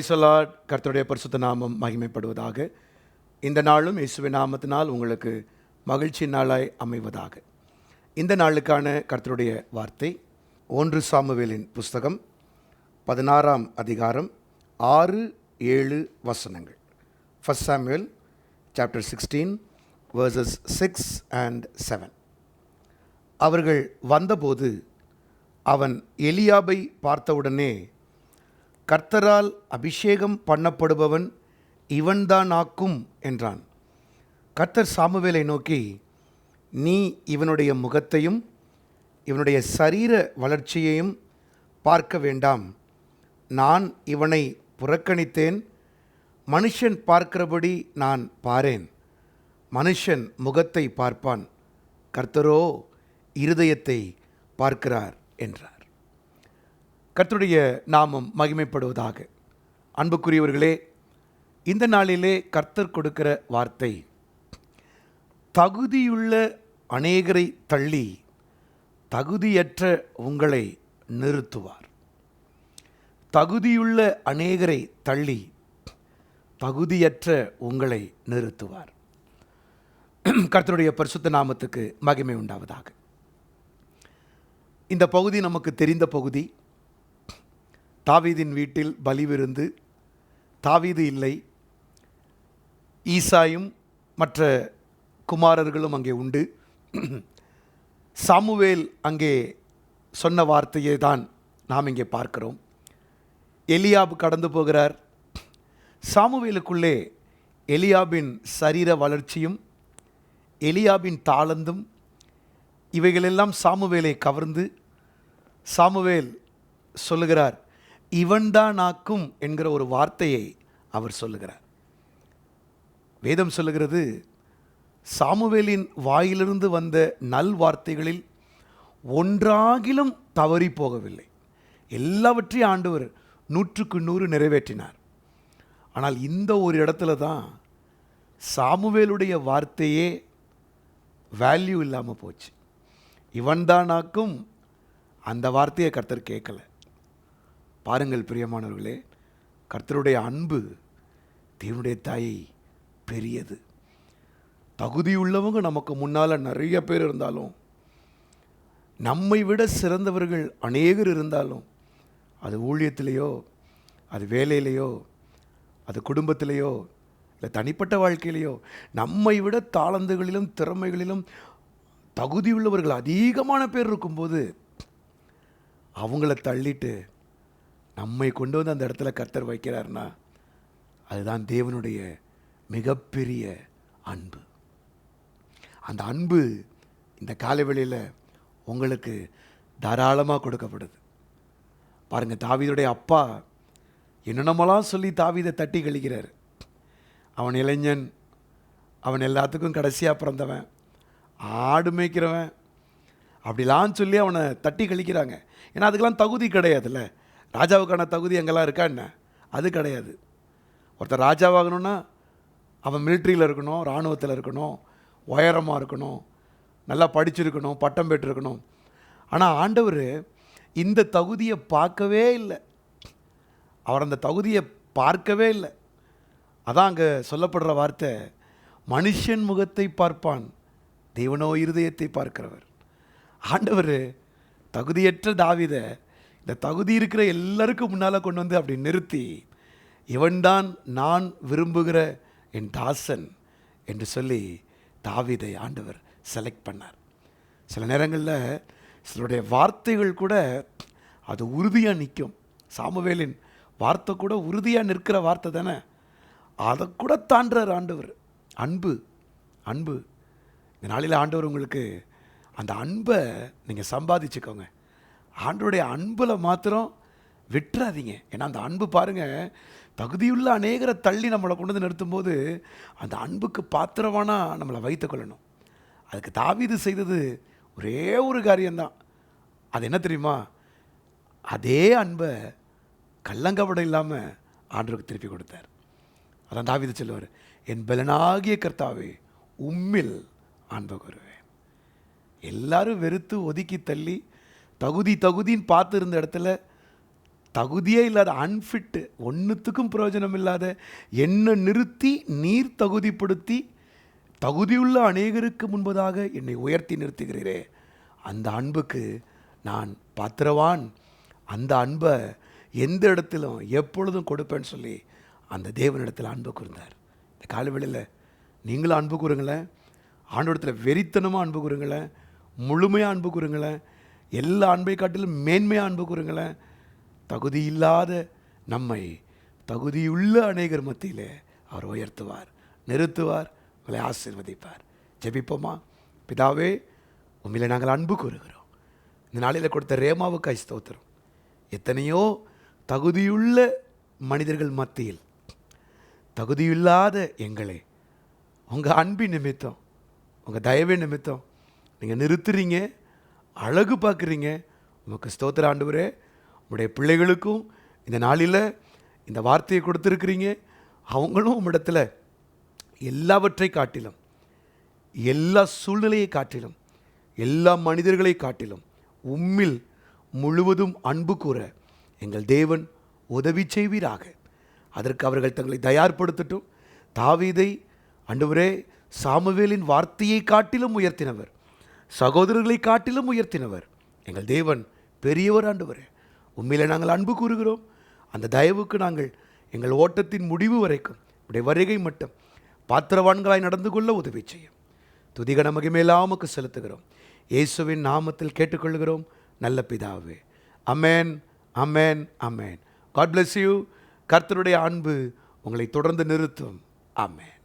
பிரைசலாட் கர்த்தருடைய பரிசுத்த நாமம் மகிமைப்படுவதாக. இந்த நாளும் இயேசுவின் நாமத்தினால் உங்களுக்கு மகிழ்ச்சி நாளாய் அமைவதாக. இந்த நாளுக்கான கர்த்தருடைய வார்த்தை ஒன்று சாமுவேலின் புஸ்தகம் பதினாறாம் அதிகாரம் ஆறு ஏழு வசனங்கள். First Samuel chapter sixteen verses six and seven அவர்கள் வந்தபோது அவன் எலியாபை பார்த்தவுடனே கர்த்தரால் அபிஷேகம் பண்ணப்படுபவன் இவன்தான் ஆக்கும் என்றான். கர்த்தர் சாமுவேலை நோக்கி நீ இவனுடைய முகத்தையும் இவனுடைய சரீர வளர்ச்சியையும் பார்க்க வேண்டாம். நான் இவனை புறக்கணித்தேன். மனுஷன் பார்க்கிறபடி நான் பாரேன். மனுஷன் முகத்தை பார்ப்பான். கர்த்தரோ இருதயத்தை பார்க்கிறார் என்றார். கர்த்தருடைய நாமம் மகிமைப்படுவதாக. அன்புக்குரியவர்களே இந்த நாளிலே கர்த்தர் கொடுக்கிற வார்த்தை தகுதியுள்ள அநேகரை தள்ளி தகுதியற்ற உங்களை நிறுத்துவார். தகுதியுள்ள அநேகரை தள்ளி தகுதியற்ற உங்களை நிறுத்துவார். கர்த்தருடைய பரிசுத்த நாமத்துக்கு மகிமை உண்டாவதாக. இந்த பகுதி நமக்கு தெரிந்த பகுதி தாவீதின் வீட்டில் பலிவிருந்து தாவீது இல்லை ஈசாயும் மற்ற குமாரர்களும் அங்கே உண்டு. சாமுவேல் அங்கே சொன்ன வார்த்தையை தான் நாம் இங்கே பார்க்கிறோம். எலியாப் கடந்து போகிறார். சாமுவேலுக்குள்ளே எலியாபின் சரீர வளர்ச்சியும் எலியாபின் தாளந்தும் இவைகளெல்லாம் சாமுவேலை கவர்ந்து சாமுவேல் சொல்லுகிறார் இவன்தான் ஆக்கும் என்கிற ஒரு வார்த்தையை அவர் சொல்லுகிறார். வேதம் சொல்லுகிறது சாமுவேலின் வாயிலிருந்து வந்த நல் வார்த்தைகளில் ஒன்றாகிலும் தவறி போகவில்லை. எல்லாவற்றையும் ஆண்டவர் நூற்றுக்கு நூறு நிறைவேற்றினார். ஆனால் இந்த ஒரு இடத்துல தான் சாமுவேலுடைய வார்த்தையே வேல்யூ இல்லாமல் போச்சு. இவன்தானாக்கும் அந்த வார்த்தையை கர்த்தர் கேட்கல. பாருங்கள் பிரியமானவர்களே கர்த்தருடைய அன்பு தேவனுடைய தாயை பெரியது. தகுதியுள்ளவங்க நமக்கு முன்னால் நிறைய பேர் இருந்தாலும் நம்மை விட சிறந்தவர்கள் அநேகர் இருந்தாலும் அது ஊழியத்திலேயோ அது வேலையிலையோ அது குடும்பத்திலேயோ இல்லை தனிப்பட்ட வாழ்க்கையிலையோ நம்மை விட தாளந்துகளிலும் திறமைகளிலும் தகுதியுள்ளவர்கள் அதிகமான பேர் இருக்கும்போது அவங்கள தள்ளிட்டு நம்மை கொண்டு வந்து அந்த இடத்துல கர்த்தர் வைக்கிறார்னா அதுதான் தேவனுடைய மிகப்பெரிய அன்பு. அந்த அன்பு இந்த காலவெளியில் உங்களுக்கு தாராளமாக கொடுக்கப்படுது. பாருங்கள் தாவிதுடைய அப்பா என்னென்னமெல்லாம் சொல்லி தாவீதை தட்டி கழிக்கிறார். அவன் இளைஞன் அவன் எல்லாத்துக்கும் கடைசியாக பிறந்தவன் ஆடு மேய்க்கிறவன் அப்படிலாம் சொல்லி அவனை தட்டி கழிக்கிறாங்க. ஏன்னா அதுக்கெல்லாம் தகுதி கிடையாதுல்ல. ராஜாவுக்கான தகுதி எங்கெல்லாம் இருக்கா என்ன? அது கிடையாது. ஒருத்தர் ராஜாவாகணும்னா அவன் மிலிட்ரியில் இருக்கணும் இராணுவத்தில் இருக்கணும் உயரமாக இருக்கணும் நல்லா படிச்சிருக்கணும் பட்டம் பெற்றிருக்கணும். ஆனால் ஆண்டவர் இந்த தகுதியை பார்க்கவே இல்லை. அவர் அந்த தகுதியை பார்க்கவே இல்லை. அதான் அங்கே சொல்லப்படுற வார்த்தை மனுஷன் முகத்தை பார்ப்பான் தேவனோ இருதயத்தை பார்க்கிறவர். ஆண்டவர் தகுதியற்ற தாவிதை இந்த தகுதி இருக்கிற எல்லாருக்கும் முன்னால் கொண்டு வந்து அப்படி நிறுத்தி இவன்தான் நான் விரும்புகிற என் தாசன் என்று சொல்லி தாவிதை ஆண்டவர் செலக்ட் பண்ணார். சில நேரங்களில் சிலருடைய வார்த்தைகள் கூட அது உறுதியாக நிற்கும் சாமுவேலின் வார்த்தை கூட உறுதியாக நிற்கிற வார்த்தை தானே. அதை கூட தாண்டுறார் ஆண்டவர். அன்பு அன்பு. இந்த நாளில் ஆண்டவர் உங்களுக்கு அந்த அன்பை நீங்கள் சம்பாதிச்சுக்கோங்க. ஆண்டோடைய அன்பில் மாத்திரம் விட்டுறாதீங்க. ஏன்னா அந்த அன்பு பாருங்கள் தகுதியுள்ள அநேகரை தள்ளி நம்மளை கொண்டு வந்து நிறுத்தும்போது அந்த அன்புக்கு பாத்திரமானா நம்மளை வைத்துக்கொள்ளணும் அதுக்கு தாவீது செய்தது ஒரே ஒரு காரியம்தான். அது என்ன தெரியுமா? அதே அன்பை கள்ளங்கபடம் இல்லாமல் ஆண்டவருக்கு திருப்பி கொடுத்தார். அதான் தாவீது சொல்லுவார் என் பலனாகிய கர்த்தாவே உம்மில் அன்பு கூறுவேன் எல்லாரும் வெறுத்து ஒதுக்கி தள்ளி தகுதி தகுதின்னு பார்த்துருந்த இடத்துல தகுதியே இல்லாத அன்ஃபிட்டு ஒன்றுத்துக்கும் பிரயோஜனம் இல்லாத என்னை நிறுத்தி நீர் தகுதிப்படுத்தி தகுதியுள்ள அநேகருக்கு முன்பதாக என்னை உயர்த்தி நிறுத்துகிறீரே. அந்த அன்புக்கு நான் பாத்திரவான். அந்த அன்பை எந்த இடத்திலும் எப்பொழுதும் கொடுப்பேன்னு சொல்லி அந்த தேவனிடத்தில் அன்பு கூர்ந்தார். இந்த காலவெளியில் நீங்களும் அன்பு கூறுங்களேன். ஆண்டோடத்தில் வெறித்தனமாக அன்பு கூறுங்களேன். முழுமையாக அன்பு கூறுங்களேன். எல்லா அன்பை காட்டிலும் மேன்மையாக அன்பு கூறுங்களேன். தகுதி இல்லாத நம்மை தகுதியுள்ள அநேகர் மத்தியிலே அவர் உயர்த்துவார் நிறுத்துவார் உங்களை ஆசீர்வதிப்பார். ஜெபிப்போமா? பிதாவே உண்மையில் நாங்கள் அன்பு கூறுகிறோம். இந்த நாளில் கொடுத்த ரேமாவுக்கு ஸ்தோத்திரம். எத்தனையோ தகுதியுள்ள மனிதர்கள் மத்தியில் தகுதியில்லாத எங்களை உங்கள் அன்பின் நிமித்தம் உங்கள் தயவின் நிமித்தம் நீங்கள் நிறுத்துறீங்க. அழகு பார்க்குறீங்க. உமக்கு ஸ்தோத்திர ஆண்டவரே. உங்களுடைய பிள்ளைகளுக்கும் இந்த நாளில் இந்த வார்த்தையை கொடுத்துருக்குறீங்க. அவங்களும் உம்மிடத்தில் எல்லாவற்றை காட்டிலும் எல்லா சூழ்நிலையை காட்டிலும் எல்லா மனிதர்களை காட்டிலும் உம்மில் முழுவதும் அன்பு கூற எங்கள் தேவன் உதவி செய்வீராக. அதற்கு அவர்கள் தங்களை தயார்படுத்தட்டும். தாவீதை அன்றுவரே சாமுவேலின் வார்த்தையை காட்டிலும் உயர்த்தினவர். சகோதரர்களை காட்டிலும் உயர்த்தினவர். எங்கள் தேவன் பெரியவர் ஆண்டவர். உண்மையில் நாங்கள் அன்பு கூறுகிறோம். அந்த தயவுக்கு நாங்கள் எங்கள் ஓட்டத்தின் முடிவு வரைக்கும் உடைய வருகை மட்டும் பாத்திரவான்களாய் நடந்து கொள்ள உதவி செய்யும். துதிகன மகிமேலாமக்கு செலுத்துகிறோம். இயேசுவின் நாமத்தில் கேட்டுக்கொள்கிறோம். நல்ல பிதாவே. அமேன் அமேன் அமேன். காட் பிளஸ் யூ கர்த்தருடைய அன்பு உங்களை தொடர்ந்து நிறுத்தும். அமேன்.